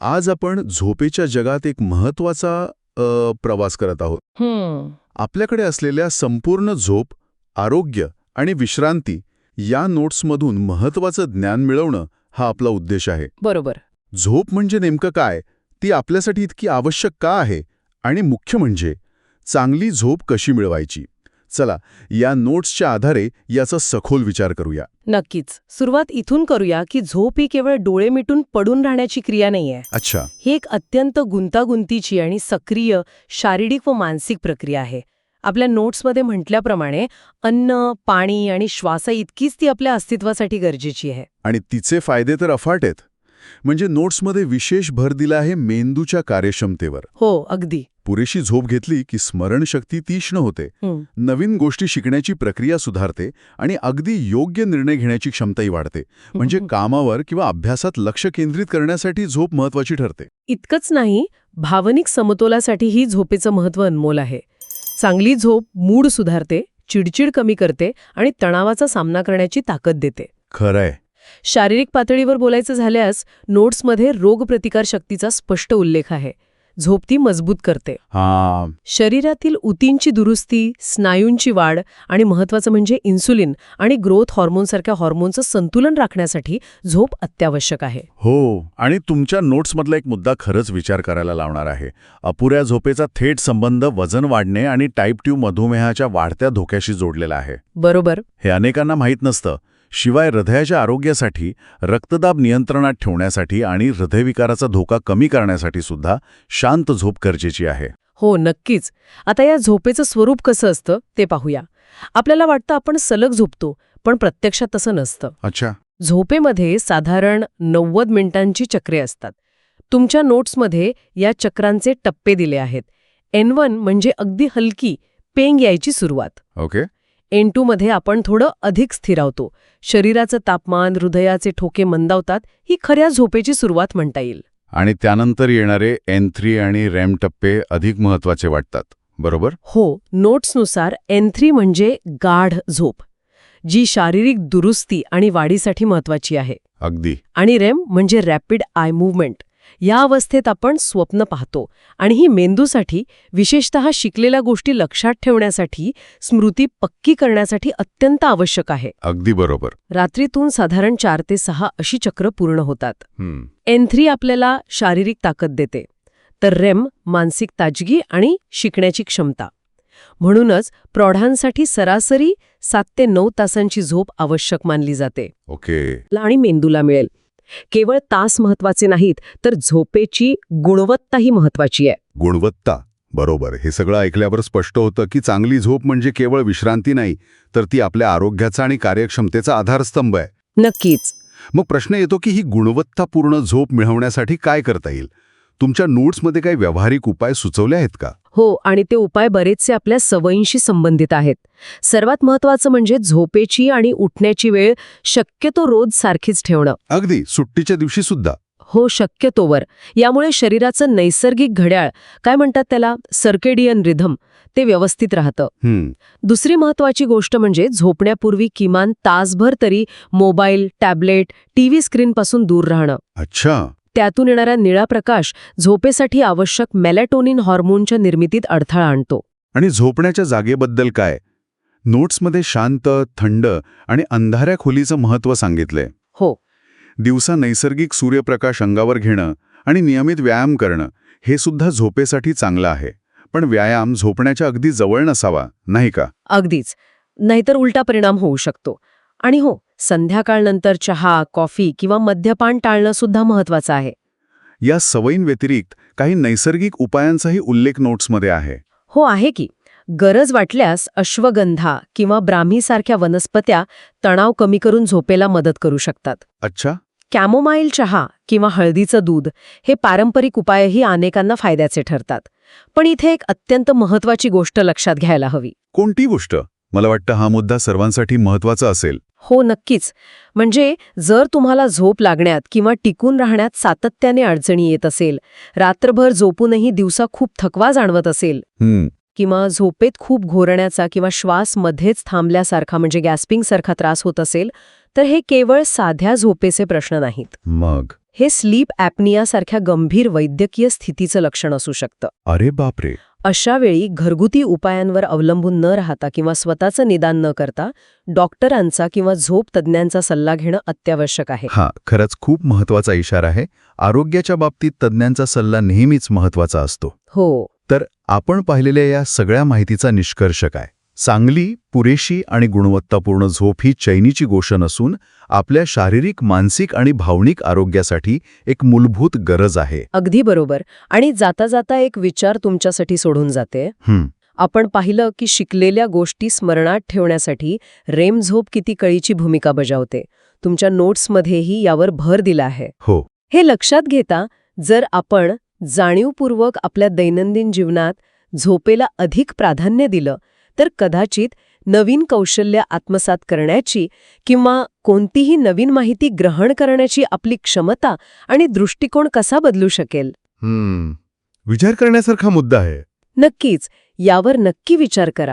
आज आपण झोपेच्या जगात एक महत्त्वाचा प्रवास करत आहोत. आपल्याकडे असलेल्या संपूर्ण झोप आरोग्य आणि विश्रांती या नोट्समधून महत्वाचं ज्ञान मिळवणं हा आपला उद्देश आहे. बरोबर. झोप म्हणजे नेमकं काय? ती आपल्यासाठी इतकी आवश्यक का आहे? आणि मुख्य म्हणजे चांगली झोप कशी मिळवायची? चला या नोट्सच्या आधारे याचा सखोल विचार करूया. नक्कीच. सुरुवात इथून करूया की झोप ही केवळ डोळे मिटून पडून राहण्याची क्रिया नाहीये. अच्छा. ही एक अत्यंत गुंतागुंतीची आणि सक्रिय शारीरिक व मानसिक प्रक्रिया आहे. आपल्या नोट्समध्ये म्हटल्याप्रमाणे अन्न पाणी आणि श्वासा इतकीच ती आपल्या अस्तित्वासाठी गरजेची आहे. आणि तिचे फायदे तर अफाट आहेत. म्हणजे नोट्समध्ये विशेष भर दिला आहे मेंदूच्या कार्यक्षमतेवर. हो अगदी. पुरेशी झोप घेतली की स्मरणशक्ती तीक्ष्ण होते. नवीन गोष्टी शिकण्याची प्रक्रिया सुधारते आणि अगदी योग्य निर्णय घेण्याची क्षमताही वाढते. म्हणजे कामावर किंवा अभ्यासात लक्ष केंद्रित करण्यासाठी झोप महत्वाची ठरते. इतकंच नाही भावनिक समतोलासाठीही झोपेचं महत्त्व अनमोल आहे. चांगली झोप मूड सुधारते चिडचिड कमी करते आणि तणावाचा सामना करण्याची ताकद देते. खरंय. शारीरिक पातळीवर बोलायचं झाल्यास नोट्समध्ये रोगप्रतिकारशक्तीचा स्पष्ट उल्लेख आहे. झोप ती मजबूत करते. हा. शरीरातील ऊतींची दुरुस्ती स्नायूंची वाढ आणि महत्वाचं म्हणजे इन्सुलिन आणि ग्रोथ हॉर्मोनसारख्या हॉर्मोनचं संतुलन राखण्यासाठी झोप अत्यावश्यक आहे. हो आणि तुमच्या नोट्समधला एक मुद्दा खरंच विचार करायला लावणार आहे. अपुऱ्या झोपेचा थेट संबंध वजन वाढणे आणि टाईप ट्यू मधुमेहाच्या वाढत्या धोक्याशी जोडलेला आहे. बरोबर. हे अनेकांना माहीत नसतं शिवाय हृदयाच्या आरोग्यासाठी रक्तदाब नियंत्रणात ठेवण्यासाठी आणि हृदयविकाराचा धोका कमी करण्यासाठी सुद्धा शांत झोप गरजेची आहे. हो नक्कीच. आता या झोपेचं स्वरूप कसं असतं ते पाहूया. आपल्याला वाटतं आपण सलग झोपतो पण प्रत्यक्षात तसं नसतं. अच्छा. झोपेमध्ये साधारण नव्वद मिनिटांची चक्रे असतात. तुमच्या नोट्समध्ये या चक्रांचे टप्पे दिले आहेत. एन वन म्हणजे अगदी हलकी पेंग यायची सुरुवात. ओके. एनमध्ये आपण थोडं अधिक स्थिरावतो. शरीराचं तापमान हृदयाचे ठोके मंदावतात ही खऱ्या झोपेची सुरुवात म्हणता येईल. आणि त्यानंतर येणारे एन थ्री आणि रॅम टप्पे अधिक महत्त्वाचे वाटतात. बरोबर? हो नोट्सनुसार एन थ्री म्हणजे गाढ झोप जी शारीरिक दुरुस्ती आणि वाढीसाठी महत्वाची आहे. अगदी. आणि रेम म्हणजे रॅपिड आय मूव्हमेंट या अवस्थेत आपण स्वप्न पाहतो. आणि ही मेंदूसाठी विशेषतः शिकलेल्या गोष्टी लक्षात ठेवण्यासाठी स्मृती पक्की करण्यासाठी अत्यंत आवश्यक आहे. अगदी बरोबर. रात्रीतून साधारण चार ते सहा अशी चक्र पूर्ण होतात. एन थ्री आपल्याला शारीरिक ताकद देते. तर रेम मानसिक ताजगी आणि शिकण्याची क्षमता. म्हणूनच प्रौढांसाठी सरासरी सात ते नऊ तासांची झोप आवश्यक मानली जाते. ओके. ला आणि मेंदूला मिळेल. केवळ तास महत्त्वाचे नाहीत तर झोपेची गुणवत्ताही महत्वाची आहे. गुणवत्ता. बरोबर. हे सगळं ऐकल्यावर स्पष्ट होतं की चांगली झोप म्हणजे केवळ विश्रांती नाही तर ती आपल्या आरोग्याचा आणि कार्यक्षमतेचा आधारस्तंभ आहे. नक्कीच. मग प्रश्न येतो की ही गुणवत्तापूर्ण झोप मिळवण्यासाठी काय करता येईल? तुमच्या नोट्समध्ये काही व्यावहारिक उपाय सुचवले आहेत का? हो आणि ते उपाय बरेचसे आपल्या सवयींशी संबंधित आहेत. सर्वात महत्वाचं म्हणजे झोपेची आणि उठण्याची वेळ शक्यतो रोज सारखीच ठेवणं. अगदी सुट्टीच्या दिवशी सुद्धा. हो शक्यतोवर यामुळे शरीराचं नैसर्गिक घड्याळ काय म्हणतात त्याला? सर्केडियन रिधम ते व्यवस्थित राहतं. दुसरी महत्वाची गोष्ट म्हणजे झोपण्यापूर्वी किमान तासभर तरी मोबाईल टॅबलेट टीव्ही स्क्रीनपासून दूर राहणं. अच्छा. त्यातून येणारा निळा प्रकाश झोपेसाठी आवश्यक मेलॅटोनिन हॉर्मोनच्या निर्मितीत अडथळा आणतो. आणि झोपण्याच्या जागेबद्दल काय? नोट्समध्ये शांत थंड आणि अंधाऱ्या खोलीचं महत्त्व सांगितलंय. हो. दिवसा नैसर्गिक सूर्यप्रकाश अंगावर घेणं आणि नियमित व्यायाम करणं हे सुद्धा झोपेसाठी चांगलं आहे. पण व्यायाम झोपण्याच्या अगदी जवळ नसावा नाही का? अगदीच. नाहीतर उलटा परिणाम होऊ शकतो. आणि हो संध्याकाळनंतर चहा कॉफी किंवा मद्यपान टाळणं सुद्धा महत्वाचं आहे. या सवयींव्यतिरिक्त काही नैसर्गिक उपायांचाही उल्लेख नोट्समध्ये आहे. हो आहे की. गरज वाटल्यास अश्वगंधा किंवा ब्राह्मीसारख्या वनस्पत्या तणाव कमी करून झोपेला मदत करू शकतात. अच्छा. कॅमोमाईल चहा किंवा हळदीचं दूध हे पारंपरिक उपायही अनेकांना फायद्याचे ठरतात. पण इथे एक अत्यंत महत्वाची गोष्ट लक्षात घ्यायला हवी. कोणती गोष्ट? मला वाटतं हा मुद्दा सर्वांसाठी महत्त्वाचा असेल. हो नक्कीच. म्हणजे जर तुम्हाला झोप लागण्यात किंवा टिकून राहण्यात सातत्याने अडचणी येत असेल रात्रभर झोपूनही दिवसा खूप थकवा जाणवत असेल किंवा झोपेत खूप घोरण्याचा किंवा श्वास मध्येच थांबल्यासारखा म्हणजे गॅस्पिंगसारखा त्रास होत असेल तर हे केवळ साध्या झोपेचे प्रश्न नाहीत. मग? हे स्लीप ॲपनियासारख्या गंभीर वैद्यकीय स्थितीचं लक्षण असू शकतं. अरे बापरे! अशा वेळी घरगुती उपायांवर अवलंबून न राहता किंवा स्वतःचं निदान न करता डॉक्टरांचा किंवा झोप तज्ज्ञांचा सल्ला घेणं अत्यावश्यक आहे. हा खरंच खूप महत्त्वाचा इशारा आहे. आरोग्याच्या बाबतीत तज्ज्ञांचा सल्ला नेहमीच महत्त्वाचा असतो. हो. तर आपण पाहिलेल्या या सगळ्या माहितीचा निष्कर्ष काय? चांगली पुरेशी आणि गुणवत्तापूर्ण झोप ही चैनीची गोष्ट नसून आपल्या शारीरिक मानसिक आणि भावनिक आरोग्यासाठी एक मूलभूत गरज आहे. अगदी बरोबर. आणि जाता जाता एक विचार तुमच्यासाठी सोडून जाते. आपण पाहिलं की शिकलेल्या गोष्टी स्मरणात ठेवण्यासाठी रेम झोप किती कळीची भूमिका बजावते. तुमच्या नोट्समध्येही यावर भर दिला आहे. हो. हे लक्षात घेता जर आपण जाणीवपूर्वक आपल्या दैनंदिन जीवनात झोपेला अधिक प्राधान्य दिलं तर कदाचित नवीन कौशल्य आत्मसात करण्याची किंवा कोणतीही नवीन माहिती ग्रहण करण्याची आपली क्षमता आणि दृष्टिकोन कसा बदलू शकेल? हम्म. विचार करण्यासारखा मुद्दा आहे. नक्कीच. यावर नक्की विचार करा.